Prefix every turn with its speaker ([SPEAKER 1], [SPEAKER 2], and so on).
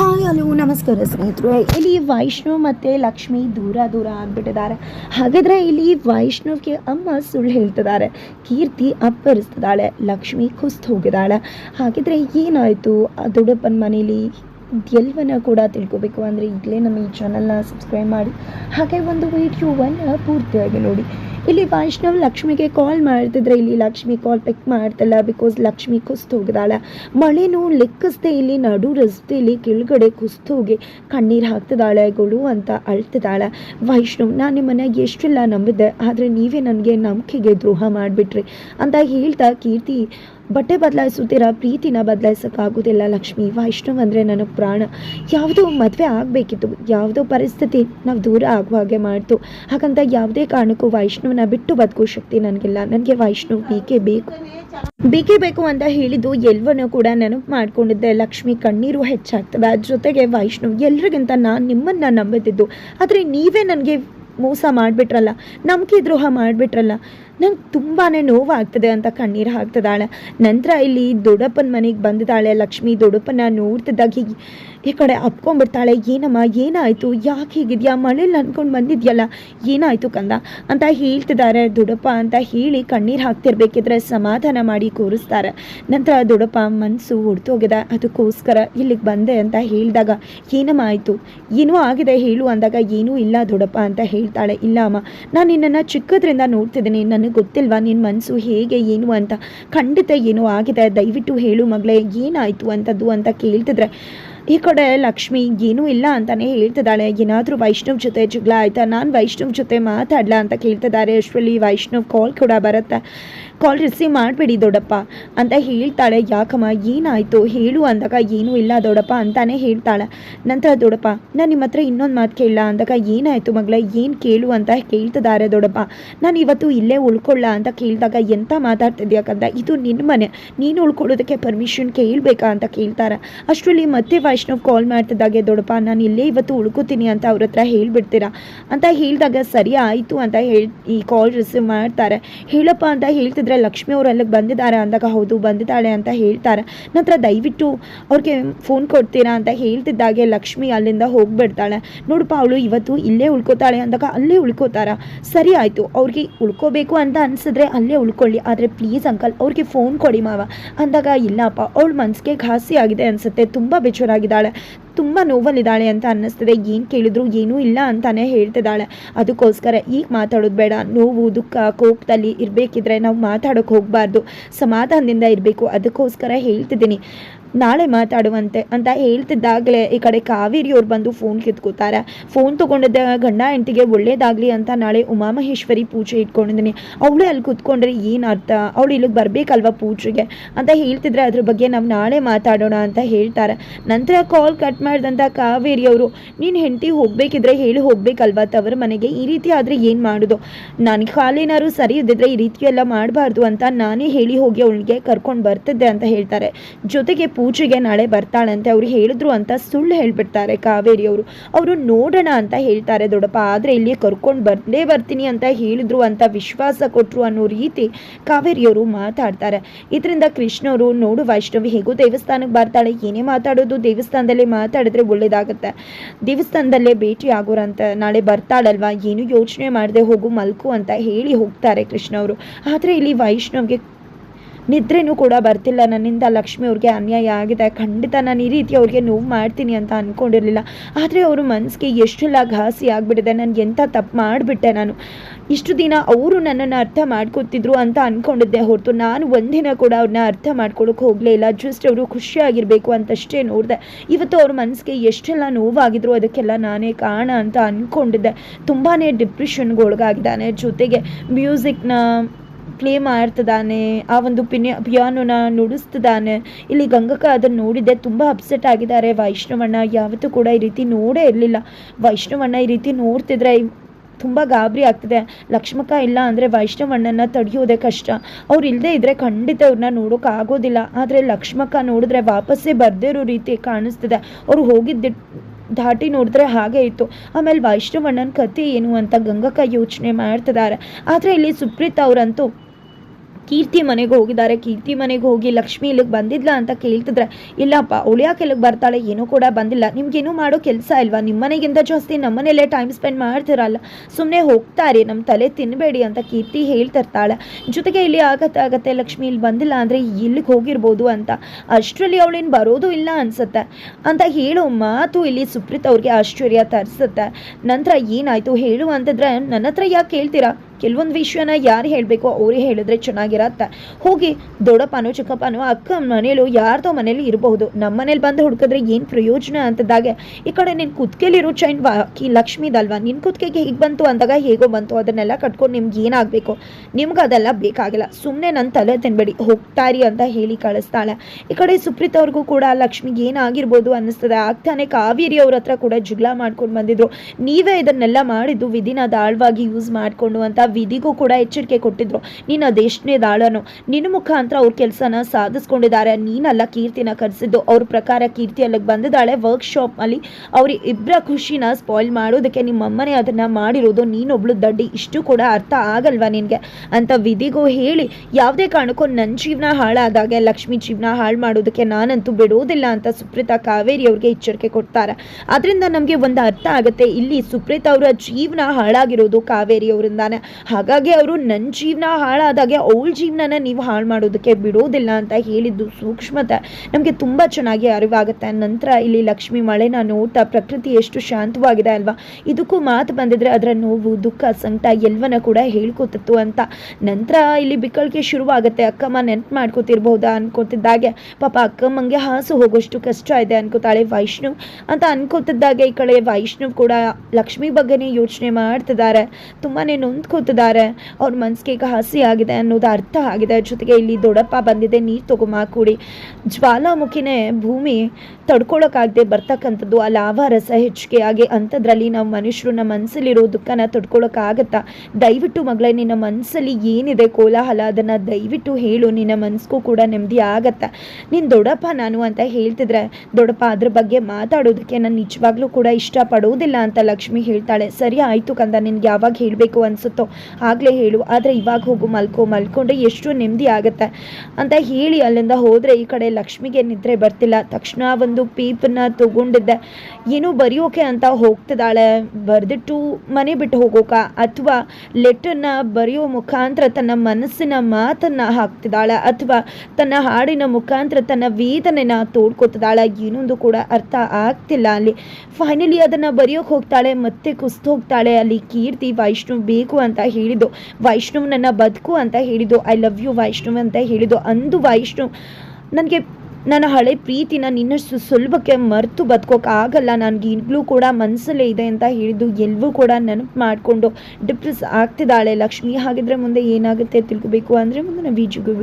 [SPEAKER 1] Hi, hello, ನಮಸ್ಕಾರ ಸ್ನೇಹಿತರೆ. ಇಲ್ಲಿ ವೈಷ್ಣವ್ ಮತ್ತು ಲಕ್ಷ್ಮಿ ದೂರ ದೂರ ಆಗ್ಬಿಟ್ಟಿದ್ದಾರೆ. ಹಾಗಾದರೆ ಇಲ್ಲಿ ವೈಷ್ಣವ್ಗೆ ಅಮ್ಮ ಸುಳ್ಳು ಹೇಳ್ತಿದ್ದಾರೆ. ಕೀರ್ತಿ ಅಪ್ಪರಿಸ್ತಿದ್ದಾಳೆ. ಲಕ್ಷ್ಮಿ ಕುಸ್ತು ಹೋಗಿದ್ದಾಳೆ. ಹಾಗಿದ್ರೆ ಏನಾಯಿತು? ಆ ದೊಡ್ಡಪ್ಪನ ಮನೇಲಿ ಎಲ್ಲವನ್ನ ಕೂಡ ತಿಳ್ಕೊಬೇಕು ಅಂದರೆ ಈಗಲೇ ನಮ್ಮ ಈ ಚಾನಲ್ನ ಸಬ್ಸ್ಕ್ರೈಬ್ ಮಾಡಿ. ಹಾಗೆ ಒಂದು ವಿಡಿಯೋವನ್ನು ಪೂರ್ತಿಯಾಗಿ ನೋಡಿ. ಇಲ್ಲಿ ವೈಷ್ಣವ್ ಲಕ್ಷ್ಮಿಗೆ ಕಾಲ್ ಮಾಡ್ತಿದ್ರೆ ಇಲ್ಲಿ ಲಕ್ಷ್ಮಿ ಕಾಲ್ ಪಿಕ್ ಮಾಡ್ತಲ್ಲ ಬಿಕಾಸ್ ಲಕ್ಷ್ಮಿ ಕುಸ್ತು ಹೋಗಿದಾಳೆ ಮಳೆನೂ ಲೆಕ್ಕಿಸ್ದೆ ಇಲ್ಲಿ, ನಡು ರಸ್ತೆಯಲ್ಲಿ ಕೆಳಗಡೆ ಕುಸ್ತು ಹೋಗಿ ಕಣ್ಣೀರು ಹಾಕ್ತಿದ್ದಾಳೆ, ಗೊಳು ಅಂತ ಅಳ್ತಿದ್ದಾಳೆ. ವೈಷ್ಣವ್, ನಾನು ನಿಮ್ಮನ್ನ ಎಷ್ಟೆಲ್ಲ ನಂಬಿದ್ದೆ, ಆದರೆ ನೀವೇ ನನಗೆ ನಂಬಿಕೆಗೆ ದ್ರೋಹ ಮಾಡಿಬಿಟ್ರಿ ಅಂತ ಹೇಳ್ತಾ ಕೀರ್ತಿ ಬಟ್ಟೆ ಬದಲಾಯಿಸುತ್ತೀರಾ? ಪ್ರೀತಿನ ಬದಲಾಯಿಸೋಕ್ಕಾಗೋದಿಲ್ಲ ಲಕ್ಷ್ಮಿ. ವೈಷ್ಣವ್ ಅಂದರೆ ನನಗೆ ಪ್ರಾಣ. ಯಾವುದೋ ಮದುವೆ ಆಗಬೇಕಿತ್ತು. ಯಾವುದೋ ಪರಿಸ್ಥಿತಿ ನಾವು ದೂರ ಆಗುವ ಹಾಗೆ ಮಾಡ್ತು. ಹಾಗಂತ ಯಾವುದೇ ಕಾರಣಕ್ಕೂ ವೈಷ್ಣವನ ಬಿಟ್ಟು ಬದುಕೋ ಶಕ್ತಿ ನನಗಿಲ್ಲ. ನನಗೆ ವೈಷ್ಣವ್ ಬೇಕೇ ಬೇಕು. ಬೇಕೇ ಬೇಕು ಅಂತ ಹೇಳಿದ್ದು ಎಲ್ವನ್ನೂ ಕೂಡ ನೆನಪು ಮಾಡ್ಕೊಂಡಿದ್ದೆ. ಲಕ್ಷ್ಮಿ ಕಣ್ಣೀರು ಹೆಚ್ಚಾಗ್ತದೆ. ಅದ್ರ ಜೊತೆಗೆ ವೈಷ್ಣವ್ ಎಲ್ರಿಗಿಂತ ನಾನು ನಿಮ್ಮನ್ನು ನಂಬುತ್ತಿದ್ದು ಆದರೆ ನೀವೇ ನನಗೆ ಮೋಸ ಮಾಡಿಬಿಟ್ರಲ್ಲ. ನಂಬಿಕೆ ದ್ರೋಹ ಮಾಡಿಬಿಟ್ರಲ್ಲ. ನಂಗೆ ತುಂಬಾ ನೋವಾಗ್ತದೆ ಅಂತ ಕಣ್ಣೀರು ಹಾಕ್ತಿದ್ದಾಳೆ. ನಂತರ ಇಲ್ಲಿ ದೊಡ್ಡಪ್ಪನ ಮನೆಗೆ ಬಂದಿದ್ದಾಳೆ. ಲಕ್ಷ್ಮಿ ದೊಡ್ಡಪ್ಪನ ನೋಡ್ತಿದ್ದಾಗ ಹೀಗೆ ಈ ಕಡೆ ಅಪ್ಕೊಂಡ್ಬಿಡ್ತಾಳೆ. ಏನಮ್ಮ, ಏನಾಯಿತು? ಯಾಕೆ ಹೀಗಿದ್ಯಾ? ಮಳೇಲಿ ಅಂದ್ಕೊಂಡು ಬಂದಿದ್ಯಲ್ಲ? ಏನಾಯಿತು ಕಂದ? ಅಂತ ಹೇಳ್ತಿದ್ದಾರೆ ದೊಡ್ಡಪ್ಪ ಅಂತ ಹೇಳಿ ಕಣ್ಣೀರು ಹಾಕ್ತಿರ್ಬೇಕಿದ್ರೆ ಸಮಾಧಾನ ಮಾಡಿ ಕೂರಿಸ್ತಾರೆ. ನಂತರ ದೊಡ್ಡಪ್ಪ ಮನಸ್ಸು ಹೊಡ್ತೋಗಿದೆ ಅದಕ್ಕೋಸ್ಕರ ಇಲ್ಲಿಗೆ ಬಂದೆ ಅಂತ ಹೇಳಿದಾಗ, ಏನಮ್ಮ ಆಯಿತು? ಏನೂ ಆಗಿದೆ ಹೇಳು ಅಂದಾಗ, ಏನೂ ಇಲ್ಲ ದೊಡ್ಡಪ್ಪ ಅಂತ ಹೇಳ್ತಾಳೆ. ಇಲ್ಲ ಅಮ್ಮ ನಾನು ನಿನ್ನನ್ನು ಚಿಕ್ಕದ್ರಿಂದ ನೋಡ್ತಿದ್ದೀನಿ. ನನಗೆ ಗೊತ್ತಿಲ್ವಾ? ನಿನ್ನ ಮನಸ್ಸು ಹೇಗೆ ಏನು ಅಂತ? ಖಂಡಿತ ಏನೋ ಆಗಿದೆ. ದಯವಿಟ್ಟು ಹೇಳು ಮಗಳೇ, ಏನಾಯಿತು ಅಂತದ್ದು ಅಂತ ಕೇಳ್ತಿದ್ರೆ, ಈ ಕಡೆ ಲಕ್ಷ್ಮಿ, ಏನೂ ಇಲ್ಲ ಅಂತಾನೆ ಹೇಳ್ತಿದ್ದಾಳೆ. ಏನಾದರೂ ವೈಷ್ಣವ್ ಜೊತೆ ಜಗಳ ಆಯ್ತಾ? ನಾನು ವೈಷ್ಣವ್ ಜೊತೆ ಮಾತಾಡಲ ಅಂತ ಕೇಳ್ತಿದ್ದಾರೆ. ಅಷ್ಟರಲ್ಲಿ ವೈಷ್ಣವ್ ಕಾಲ್ ಕೂಡ ಬರುತ್ತೆ. ಕಾಲ್ ರಿಸೀವ್ ಮಾಡಬೇಡಿ ದೊಡ್ಡಪ್ಪ ಅಂತ ಹೇಳ್ತಾಳೆ. ಯಾಕಮ್ಮ, ಏನಾಯಿತು? ಹೇಳು ಅಂದಾಗ, ಏನೂ ಇಲ್ಲ ದೊಡ್ಡಪ್ಪ ಅಂತಾನೆ ಹೇಳ್ತಾಳೆ. ನಂತರ, ದೊಡ್ಡಪ್ಪ, ನಾನು ನಿಮ್ಮ ಹತ್ರ ಇನ್ನೊಂದು ಮಾತು ಕೇಳಲ್ಲ ಅಂದಾಗ, ಏನಾಯಿತು ಮಗಳ? ಏನು ಕೇಳು ಅಂತ ಕೇಳ್ತಿದ್ದಾರೆ ದೊಡ್ಡಪ್ಪ. ನಾನು ಇವತ್ತು ಇಲ್ಲೇ ಉಳ್ಕೊಳ್ಳ ಅಂತ ಕೇಳಿದಾಗ, ಎಂತ ಕಂದ? ಇದು ನಿನ್ನ ಮನೆ. ನೀನು ಉಳ್ಕೊಳ್ಳೋದಕ್ಕೆ ಪರ್ಮಿಷನ್ ಕೇಳಬೇಕಾ? ಅಂತ ಕೇಳ್ತಾರೆ ಅಷ್ಟರಲ್ಲಿ ಮತ್ತೆ ವೈಷ್ಣವ್ ಕಾಲ್ ಮಾಡ್ತಿದ್ದಾಗೆ, ದೊಡ್ಡಪ್ಪ, ನಾನು ಇಲ್ಲೇ ಇವತ್ತು ಉಳ್ಕೋತೀನಿ ಅಂತ ಅವ್ರ ಹತ್ರ ಹೇಳ್ಬಿಡ್ತೀರಾ? ಅಂತ ಹೇಳಿದಾಗ, ಸರಿ, ಆಯಿತು ಅಂತ ಹೇಳಿ ಈ ಕಾಲ್ ರಿಸೀವ್ ಮಾಡ್ತಾರೆ. ಹೇಳಪ್ಪ ಅಂತ ಹೇಳ್ತಿದ್ರೆ ಲಕ್ಷ್ಮಿ ಅವರು ಅಲ್ಲಿಗೆ ಬಂದಿದ್ದಾರೆ ಅಂದಾಗ ಹೌದು, ಬಂದಿದ್ದಾಳೆ ಅಂತ ಹೇಳ್ತಾರೆ. ನಂತರ ದಯವಿಟ್ಟು ಅವ್ರಿಗೆ ಫೋನ್ ಕೊಡ್ತೀರಾ ಅಂತ ಹೇಳ್ತಿದ್ದಾಗೆ ಲಕ್ಷ್ಮಿ ಅಲ್ಲಿಂದ ಹೋಗಿಬಿಡ್ತಾಳೆ. ನೋಡಪ್ಪ, ಅವಳು ಇವತ್ತು ಇಲ್ಲೇ ಉಳ್ಕೋತಾಳೆ ಅಂದಾಗ ಅಲ್ಲೇ ಉಳ್ಕೋತಾರ? ಸರಿ ಆಯಿತು, ಅವ್ರಿಗೆ ಉಳ್ಕೋಬೇಕು ಅಂತ ಅನ್ಸಿದ್ರೆ ಅಲ್ಲೇ ಉಳ್ಕೊಳ್ಳಿ. ಆದರೆ ಪ್ಲೀಸ್ ಅಂಕಲ್ ಅವ್ರಿಗೆ ಫೋನ್ ಕೊಡಿ ಮಾವ. ಅಂದಾಗ, ಇಲ್ಲಪ್ಪ, ಅವಳ ಮನಸ್ಸಿಗೆ ಘಾಸಿ ಆಗಿದೆ ಅನಿಸುತ್ತೆ, ತುಂಬ ಬೇಜಾರಾಗಿದ್ದಾಳೆ. ತುಂಬ ನೋವಲ್ಲಿದ್ದಾಳೆ ಅಂತ ಅನ್ನಿಸ್ತದೆ. ಏನು ಕೇಳಿದ್ರು ಏನೂ ಇಲ್ಲ ಅಂತಾನೆ ಹೇಳ್ತಿದ್ದಾಳೆ. ಅದಕ್ಕೋಸ್ಕರ ಈಗ ಮಾತಾಡೋದು ಬೇಡ. ನೋವು, ದುಃಖ, ಕೋಪದಲ್ಲಿ ಇರಬೇಕಿದ್ರೆ ನಾವು ಮಾತಾಡೋಕೆ ಹೋಗಬಾರ್ದು. ಸಮಾಧಾನದಿಂದ ಇರಬೇಕು. ಅದಕ್ಕೋಸ್ಕರ ಹೇಳ್ತಿದ್ದೀನಿ. ನಾಳೆ ಮಾತಾಡುವಂತೆ ಅಂತ ಹೇಳ್ತಿದ್ದಾಗಲೇ ಈ ಕಡೆ ಕಾವೇರಿ ಅವ್ರು ಬಂದು ಫೋನ್ ಕಿತ್ಕೋತಾರೆ. ಫೋನ್ ತೊಗೊಂಡಿದ್ದ ಗಂಡ ಹೆಂಡತಿಗೆ ಒಳ್ಳೇದಾಗಲಿ ಅಂತ ನಾಳೆ ಉಮಾಮಹೇಶ್ವರಿ ಪೂಜೆ ಇಟ್ಕೊಂಡಿದ್ದೀನಿ. ಅವಳು ಅಲ್ಲಿ ಕೂತ್ಕೊಂಡ್ರೆ ಏನು ಅರ್ಥ? ಅವಳು ಇಲ್ಲಿಗೆ ಬರಬೇಕಲ್ವ ಪೂಜೆಗೆ? ಅಂತ ಹೇಳ್ತಿದ್ರೆ ಅದ್ರ ಬಗ್ಗೆ ನಾವು ನಾಳೆ ಮಾತಾಡೋಣ ಅಂತ ಹೇಳ್ತಾರೆ. ನಂತರ ಕಾಲ್ ಕಟ್ ಮಾಡಿದಂಥ ಕಾವೇರಿ ಅವರು, ನೀನು ಹೆಂಡತಿ ಹೋಗಬೇಕಿದ್ರೆ ಹೇಳಿ ಹೋಗ್ಬೇಕಲ್ವಾ ತವರ ಮನೆಗೆ? ಈ ರೀತಿ ಆದರೆ ಏನು ಮಾಡೋದು? ನನಗೆ ಕಾಲೇನಾದ್ರು ಸರಿ ಇದ್ದಿದ್ರೆ ಈ ರೀತಿ ಎಲ್ಲ ಮಾಡಬಾರ್ದು ಅಂತ ನಾನೇ ಹೇಳಿ ಹೋಗಿ ಅವಳಿಗೆ ಕರ್ಕೊಂಡು ಬರ್ತಿದ್ದೆ ಅಂತ ಹೇಳ್ತಾರೆ. ಜೊತೆಗೆ ಪೂಜೆಗೆ ನಾಳೆ ಬರ್ತಾಳಂತೆ. ಅವ್ರು ಹೇಳಿದ್ರು ಅಂತ ಸುಳ್ಳು ಹೇಳ್ಬಿಡ್ತಾರೆ ಕಾವೇರಿ ಅವರು ಅವರು ನೋಡೋಣ ಅಂತ ಹೇಳ್ತಾರೆ ದೊಡ್ಡಪ್ಪ. ಆದರೆ ಇಲ್ಲಿ ಕರ್ಕೊಂಡು ಬಂದೇ ಬರ್ತೀನಿ ಅಂತ ಹೇಳಿದ್ರು ಅಂತ ವಿಶ್ವಾಸ ಕೊಟ್ಟರು ಅನ್ನೋ ರೀತಿ ಕಾವೇರಿಯವರು ಮಾತಾಡ್ತಾರೆ. ಇದರಿಂದ ಕೃಷ್ಣವರು, ನೋಡು ವೈಷ್ಣವಿ, ಹೇಗೂ ದೇವಸ್ಥಾನಕ್ಕೆ ಬರ್ತಾಳೆ. ಏನೇ ಮಾತಾಡೋದು, ದೇವಸ್ಥಾನದಲ್ಲೇ ಮಾತಾಡಿದ್ರೆ ಒಳ್ಳೇದಾಗುತ್ತೆ. ದೇವಸ್ಥಾನದಲ್ಲೇ ಭೇಟಿ ಆಗೋರಂತ. ನಾಳೆ ಬರ್ತಾಳಲ್ವಾ? ಏನು ಯೋಚನೆ ಮಾಡದೆ ಹೋಗು, ಮಲ್ಕು ಅಂತ ಹೇಳಿ ಹೋಗ್ತಾರೆ ಕೃಷ್ಣ ಅವರು ಆದರೆ ಇಲ್ಲಿ ವೈಷ್ಣವ್ಗೆ ನಿದ್ರೆನೂ ಕೂಡ ಬರ್ತಿಲ್ಲ. ನನ್ನಿಂದ ಲಕ್ಷ್ಮಿ ಅವ್ರಿಗೆ ಅನ್ಯಾಯ ಆಗಿದೆ. ಖಂಡಿತ ನಾನು ಈ ರೀತಿ ಅವ್ರಿಗೆ ನೋವು ಮಾಡ್ತೀನಿ ಅಂತ ಅಂದ್ಕೊಂಡಿರಲಿಲ್ಲ ಆದರೆ ಅವರು ಮನಸ್ಸಿಗೆ ಎಷ್ಟೆಲ್ಲ ಘಾಸಿ ಆಗಿಬಿಟ್ಟಿದೆ. ನನಗೆ ಎಂಥ ತಪ್ಪು ಮಾಡಿಬಿಟ್ಟೆ ನಾನು. ಇಷ್ಟು ದಿನ ಅವರು ನನ್ನನ್ನು ಅರ್ಥ ಮಾಡ್ಕೊತಿದ್ರು ಅಂತ ಅಂದ್ಕೊಂಡಿದ್ದೆ ಹೊರತು ನಾನು ಒಂದಿನ ಕೂಡ ಅವ್ರನ್ನ ಅರ್ಥ ಮಾಡ್ಕೊಳಕ್ಕೆ ಹೋಗಲೇ ಇಲ್ಲ. ಜಸ್ಟ್ ಅವರು ಖುಷಿಯಾಗಿರಬೇಕು ಅಂತಷ್ಟೇ ನೋಡಿದೆ. ಇವತ್ತು ಅವ್ರ ಮನಸ್ಸಿಗೆ ಎಷ್ಟೆಲ್ಲ ನೋವಾಗಿದ್ರು ಅದಕ್ಕೆಲ್ಲ ನಾನೇ ಕಾರಣ ಅಂತ ಅಂದ್ಕೊಂಡಿದ್ದೆ ತುಂಬಾ ಡಿಪ್ರೆಷನ್ಗೆ ಒಳಗಾಗಿದ್ದಾನೆ. ಜೊತೆಗೆ ಮ್ಯೂಸಿಕ್ನ ಪ್ಲೇ ಮಾಡ್ತಿದ್ದಾನೆ, ಆ ಒಂದು ಪಿನ್ಯ, ಪಿಯಾನೋನ ನುಡಿಸ್ತಿದ್ದಾನೆ. ಇಲ್ಲಿ ಗಂಗಕ್ಕ ಅದನ್ನು ನೋಡಿದ್ದೆ, ತುಂಬ ಅಪ್ಸೆಟ್ ಆಗಿದ್ದಾರೆ. ವೈಷ್ಣವಣ್ಣ ಯಾವತ್ತೂ ಕೂಡ ಈ ರೀತಿ ನೋಡೇ ಇರಲಿಲ್ಲ. ವೈಷ್ಣವಣ್ಣ ಈ ರೀತಿ ನೋಡ್ತಿದ್ರೆ ತುಂಬ ಗಾಬರಿ ಆಗ್ತಿದೆ. ಲಕ್ಷ್ಮಕ್ಕ ಇಲ್ಲ ಅಂದರೆ ವೈಷ್ಣವಣ್ಣನ ತಡೆಯೋದೇ ಕಷ್ಟ. ಅವ್ರು ಇಲ್ಲದೆ ಇದ್ದರೆ ಖಂಡಿತ ಅವ್ರನ್ನ ನೋಡೋಕೆ ಆಗೋದಿಲ್ಲ. ಆದರೆ ಲಕ್ಷ್ಮಕ್ಕ ನೋಡಿದ್ರೆ ವಾಪಸ್ಸೇ ಬರ್ದೇ ಇರೋ ರೀತಿ ಕಾಣಿಸ್ತಿದೆ. ಅವ್ರು ಹೋಗಿದ್ದ ಧಾಟಿ ನೋಡಿದ್ರೆ ಹಾಗೆ ಇತ್ತು. ಆಮೇಲೆ ವೈಷ್ಣವಣ್ಣನ ಕತೆ ಏನು ಅಂತ ಗಂಗಕ್ಕ ಯೋಚನೆ ಮಾಡ್ತಿದ್ದಾರೆ. ಆದರೆ ಇಲ್ಲಿ ಸುಪ್ರೀತ್ ಅವರಂತೂ ಕೀರ್ತಿ ಮನೆಗೆ ಹೋಗಿದ್ದಾರೆ. ಕೀರ್ತಿ ಮನೆಗೆ ಹೋಗಿ ಲಕ್ಷ್ಮಿ ಇಲ್ಲಿಗೆ ಬಂದಿದ್ಲಾ ಅಂತ ಕೇಳ್ತಿದ್ರೆ, ಇಲ್ಲಪ್ಪ ಉಳಿಯಾಕೆ ಯಾಕೆ ಇಲ್ಲಿಗೆ ಬರ್ತಾಳೆ? ಏನೂ ಕೂಡ ಬಂದಿಲ್ಲ. ನಿಮ್ಗೇನು ಮಾಡೋ ಕೆಲಸ ಇಲ್ವಾ? ನಿಮ್ಮ ಮನೆಗಿಂತ ಜಾಸ್ತಿ ನಮ್ಮನೇಲೇ ಟೈಮ್ ಸ್ಪೆಂಡ್ ಮಾಡ್ತಿರಲ್ಲ. ಸುಮ್ಮನೆ ಹೋಗ್ತಾರೆ ನಮ್ಮ ತಲೆ ತಿನ್ನಬೇಡಿ ಅಂತ ಕೀರ್ತಿ ಹೇಳ್ತಿರ್ತಾಳೆ ಜೊತೆಗೆ ಇಲ್ಲಿ ಆಗತ್ತೆ ಆಗತ್ತೆ ಲಕ್ಷ್ಮಿ ಇಲ್ಲಿ ಬಂದಿಲ್ಲ ಅಂದರೆ ಇಲ್ಲಿಗೆ ಹೋಗಿರ್ಬೋದು ಅಂತ. ಅಷ್ಟರಲ್ಲಿ ಅವಳೇನು ಬರೋದು ಇಲ್ಲ ಅನ್ಸುತ್ತೆ. ಅಂತ ಹೇಳೋ ಮಾತು ಇಲ್ಲಿ ಸುಪ್ರೀತ್ ಅವ್ರಿಗೆ ಆಶ್ಚರ್ಯ ತರಿಸುತ್ತೆ. ನಂತರ ಏನಾಯಿತು? ಹೇಳು ಅಂತಂದ್ರೆ, ನನ್ನ ಹತ್ರ ಯಾಕೆ ಕೇಳ್ತೀರಾ? ಕೆಲವೊಂದು ವಿಷಯನ ಯಾರು ಹೇಳಬೇಕು, ಅವರೇ ಹೇಳಿದ್ರೆ ಚೆನ್ನಾಗಿರತ್ತೆ. ಹೋಗಿ ದೊಡ್ಡಪ್ಪನೋ, ಚಿಕ್ಕಪ್ಪನೋ ಅಕ್ಕ ಮನೇಲೋ, ಯಾರ್ದೋ ಮನೇಲಿ ಇರಬಹುದು. ನಮ್ಮ ಮನೇಲಿ ಬಂದು ಹುಡುಕಿದ್ರೆ ಏನು ಪ್ರಯೋಜನ ಅಂತದಾಗೆ. ಈ ಕಡೆ ನಿನ್ನ ಕುತ್ಕೆಲಿರೋ ಚೈನ್ ವಾಕಿ ಲಕ್ಷ್ಮಿದಲ್ವಾ? ನಿನ್ನ ಕುತ್ಕೆಗೆ ಹೀಗೆ ಬಂತು ಅಂದಾಗ ಹೇಗೋ ಬಂತು? ಅದನ್ನೆಲ್ಲ ಕಟ್ಕೊಂಡು ನಿಮ್ಗೆ ಏನಾಗಬೇಕು? ನಿಮ್ಗೆ ಅದೆಲ್ಲ ಬೇಕಾಗಿಲ್ಲ. ಸುಮ್ಮನೆ ನನ್ನ ತಲೆ ತಿನ್ಬೇಡಿ. ಹೋಗ್ತಾರಿ ಅಂತ ಹೇಳಿ ಕಳಿಸ್ತಾಳೆ. ಈ ಕಡೆ ಸುಪ್ರೀತ್ ಅವ್ರಿಗೂ ಕೂಡ ಲಕ್ಷ್ಮಿಗೆ ಏನಾಗಿರ್ಬೋದು ಅನ್ನಿಸ್ತದೆ. ಆಗ್ತಾನೆ ಕಾವೇರಿ ಅವ್ರ ಹತ್ರ ಕೂಡ ಜಗಳ ಮಾಡ್ಕೊಂಡು ಬಂದಿದ್ರು. ನೀವೇ ಇದನ್ನೆಲ್ಲ ಮಾಡಿದ್ದು ವಿಧಿನ ದಾಳವಾಗಿ ಯೂಸ್ ಮಾಡಿಕೊಂಡು ಅಂತ ವಿಧಿಗೂ ಕೂಡ ಎಚ್ಚರಿಕೆ ಕೊಟ್ಟಿದ್ರು. ನೀನು ಅದೆಷ್ಟನೇ ದಾಳನು. ನಿನ್ನ ಮುಖಾಂತರ ಅವ್ರ ಕೆಲಸನ ಸಾಧಿಸ್ಕೊಂಡಿದ್ದಾರೆ. ನೀನಲ್ಲ ಕೀರ್ತಿನ ಕರೆಸಿದ್ದು. ಅವ್ರ ಪ್ರಕಾರ ಕೀರ್ತಿ ಅಲ್ಲಿಗೆ ಬಂದಿದ್ದಾಳೆ. ವರ್ಕ್ಶಾಪ್ ಅಲ್ಲಿ ಅವ್ರ ಇಬ್ಬರ ಖುಷಿನ ಸ್ಪಾಯ್ಲ್ ಮಾಡೋದಕ್ಕೆ ನಿಮ್ಮ ಅಮ್ಮನೇ ಅದನ್ನ ಮಾಡಿರೋದು. ನೀನೊಬ್ಳು ದಡ್ಡಿ. ಇಷ್ಟು ಕೂಡ ಅರ್ಥ ಆಗಲ್ವಾ ನಿನಗೆ? ಅಂತ ವಿಧಿಗೂ ಹೇಳಿ, ಯಾವುದೇ ಕಾರಣಕ್ಕೂ ನನ್ನ ಜೀವನ ಹಾಳಾದಾಗೆ ಲಕ್ಷ್ಮಿ ಜೀವನ ಹಾಳು ಮಾಡೋದಕ್ಕೆ ನಾನಂತೂ ಬಿಡೋದಿಲ್ಲ ಅಂತ ಸುಪ್ರೀತಾ ಕಾವೇರಿ ಅವ್ರಿಗೆ ಎಚ್ಚರಿಕೆ ಕೊಡ್ತಾರೆ. ಅದರಿಂದ ನಮಗೆ ಒಂದು ಅರ್ಥ ಆಗುತ್ತೆ. ಇಲ್ಲಿ ಸುಪ್ರೀತಾ ಅವರ ಜೀವನ ಹಾಳಾಗಿರೋದು ಕಾವೇರಿ ಅವರಿಂದಾನೆ. ಹಾಗಾಗಿ ಅವರು ನನ್ನ ಜೀವನ ಹಾಳಾದಾಗೆ ಅವಳ ಜೀವನನ ನೀವು ಹಾಳು ಮಾಡೋದಕ್ಕೆ ಬಿಡೋದಿಲ್ಲ ಅಂತ ಹೇಳಿದ್ದು ಸೂಕ್ಷ್ಮತೆ ನಮಗೆ ತುಂಬ ಚೆನ್ನಾಗಿ ಅರಿವಾಗುತ್ತೆ. ನಂತರ ಇಲ್ಲಿ ಲಕ್ಷ್ಮಿ ಮಳೆನ ನೋಡ್ತಾ ಪ್ರಕೃತಿ ಎಷ್ಟು ಶಾಂತವಾಗಿದೆ ಅಲ್ವಾ? ಇದಕ್ಕೂ ಮಾತು ಬಂದಿದ್ರೆ ಅದರ ನೋವು, ದುಃಖ, ಸಂಕಟ ಎಲ್ಲವನ್ನ ಕೂಡ ಹೇಳ್ಕೊತಿತ್ತು ಅಂತ. ನಂತರ ಇಲ್ಲಿ ಬಿಕ್ಕಳಿಗೆ ಶುರುವಾಗುತ್ತೆ. ಅಕ್ಕಮ್ಮ ನೆನ್ಪು ಮಾಡ್ಕೋತಿರ್ಬಹುದಾ ಅನ್ಕೋತಿದ್ದಾಗೆ. ಪಾಪ ಅಕ್ಕಮ್ಮಂಗೆ ಹಾಸು ಹೋಗೋಷ್ಟು ಕಷ್ಟ ಇದೆ ಅನ್ಕೋತಾಳೆ ವೈಷ್ಣವ್ ಅಂತ ಅನ್ಕೋತಿದ್ದಾಗೆ ಈ ಕಡೆ. ವೈಷ್ಣವ್ ಕೂಡ ಲಕ್ಷ್ಮಿ ಬಗ್ಗೆನೇ ಯೋಚನೆ ಮಾಡ್ತಿದ್ದಾರೆ. ತುಂಬಾ ನೊಂದ್ಕೋತಿದ್ದಾರೆ ಅವ್ರ ಮನಸ್ಸಿಗೆ ಈಗ ಹಸಿ ಆಗಿದೆ ಅನ್ನೋದು ಅರ್ಥ ಆಗಿದೆ. ಜೊತೆಗೆ ಇಲ್ಲಿ ದೊಡ್ಡಪ್ಪ ಬಂದಿದೆ, ನೀರು ತಗೊಂಬ ಕೂಡಿ. ಜ್ವಾಲಾಮುಖಿನೇ ಭೂಮಿ ತಡ್ಕೊಳ್ಳೋಕ್ಕಾಗದೆ ಬರ್ತಕ್ಕಂಥದ್ದು ಆ ಲಾಭ, ರಸ ಹೆಚ್ಚಿಗೆ ಆಗಿ ಅಂಥದ್ರಲ್ಲಿ ನಾವು ಮನುಷ್ಯರು ನಮ್ಮ ಮನಸ್ಸಲ್ಲಿರೋ ದುಃಖನ ತಡ್ಕೊಳ್ಳೋಕ್ಕಾಗತ್ತಾ ದಯವಿಟ್ಟು ಮಗಳೇ, ನಿನ್ನ ಮನಸ್ಸಲ್ಲಿ ಏನಿದೆ ಕೋಲಾಹಲ, ಅದನ್ನು ದಯವಿಟ್ಟು ಹೇಳು. ನಿನ್ನ ಮನಸ್ಸಿಗೂ ಕೂಡ ನೆಮ್ಮದಿ ಆಗತ್ತೆ? ನಿನ್ನ ದೊಡ್ಡಪ್ಪ ನಾನು ಅಂತ ಹೇಳ್ತಿದ್ರೆ, ದೊಡ್ಡಪ್ಪ ಅದ್ರ ಬಗ್ಗೆ ಮಾತಾಡೋದಕ್ಕೆ ನಾನು ನಿಜವಾಗ್ಲೂ ಕೂಡ ಇಷ್ಟಪಡೋದಿಲ್ಲ ಅಂತ ಲಕ್ಷ್ಮಿ ಹೇಳ್ತಾಳೆ. ಸರಿ ಆಯಿತು ಕಂದ, ನಿನ್ಗೆ ಯಾವಾಗ ಹೇಳಬೇಕು ಅನಿಸುತ್ತೋ? ಆಗಲೇ ಹೇಳು, ಆದರೆ ಇವಾಗ ಹೋಗು, ಮಲ್ಕೋ ಮಲ್ಕೊಂಡ್ರೆ ಎಷ್ಟು ನೆಮ್ಮದಿ ಆಗುತ್ತೆ ಅಂತ ಹೇಳಿ ಅಲ್ಲಿಂದ ಹೋದರೆ ಈ ಕಡೆ ಲಕ್ಷ್ಮಿಗೆ ನಿದ್ರೆ ಬರ್ತಿಲ್ಲ. ತಕ್ಷಣ ಒಂದು ಪೀಪನ್ನ ತಗೊಂಡಿದ್ದೆ. ಏನೋ ಬರೆಯೋಕೆ ಅಂತ ಹೋಗ್ತಿದ್ದಾಳೆ. ಬರೆದಿಟ್ಟು ಮನೆ ಬಿಟ್ಟು ಹೋಗೋಕ ಅಥವಾ ಲೆಟರ್ನ ಬರೆಯೋ ಮುಖಾಂತರ ತನ್ನ ಮನಸ್ಸಿನ ಮಾತನ್ನ ಹಾಕ್ತಿದ್ದಾಳೆ ಅಥವಾ ತನ್ನ ಹಾಡಿನ ಮುಖಾಂತರ ತನ್ನ ವೇದನೆನ ತೋಡ್ಕೊತಿದ್ದಾಳೆ. ಏನೊಂದು ಕೂಡ ಅರ್ಥ ಆಗ್ತಿಲ್ಲ ಅಲ್ಲಿ. ಫೈನಲಿ ಅದನ್ನ ಬರೆಯೋಕೆ ಹೋಗ್ತಾಳೆ, ಮತ್ತೆ ಕುಸ್ತು ಹೋಗ್ತಾಳೆ. ಅಲ್ಲಿ ಕೀರ್ತಿ, ವೈಷ್ಣು ಬೇಕು ಅಂತ ಹೇಳಿದ್ದು. ವೈಷ್ಣವ್ ನನ್ನ ಬದುಕು ಅಂತ ಹೇಳಿದ್ದು. ಐ ಲವ್ ಯು ವೈಷ್ಣವ್ ಅಂತ ಹೇಳಿದ್ದು. ಅಂದು ವೈಷ್ಣವ್ ನನಗೆ ನನ್ನ ಹಳೆ ಪ್ರೀತಿನ ನಿನ್ನಷ್ಟು ಸುಲಭಕ್ಕೆ ಮರೆತು ಬದುಕೋಕ್ಕಾಗಲ್ಲ ನನಗೆ ಈಗಲೂ ಕೂಡ ಮನಸ್ಸಲ್ಲೇ ಇದೆ ಅಂತ ಹೇಳಿದ್ದು. ಎಲ್ಲವೂ ಕೂಡ ನೆನಪು ಮಾಡಿಕೊಂಡು ಡಿಪ್ರೆಸ್ ಆಗ್ತಿದ್ದಾಳೆ ಲಕ್ಷ್ಮಿ. ಹಾಗಿದ್ರೆ ಮುಂದೆ ಏನಾಗುತ್ತೆ ತಿಳ್ಕೊಬೇಕು ಅಂದರೆ ಮುಂದಿನ ಬೀಜಿಗೂ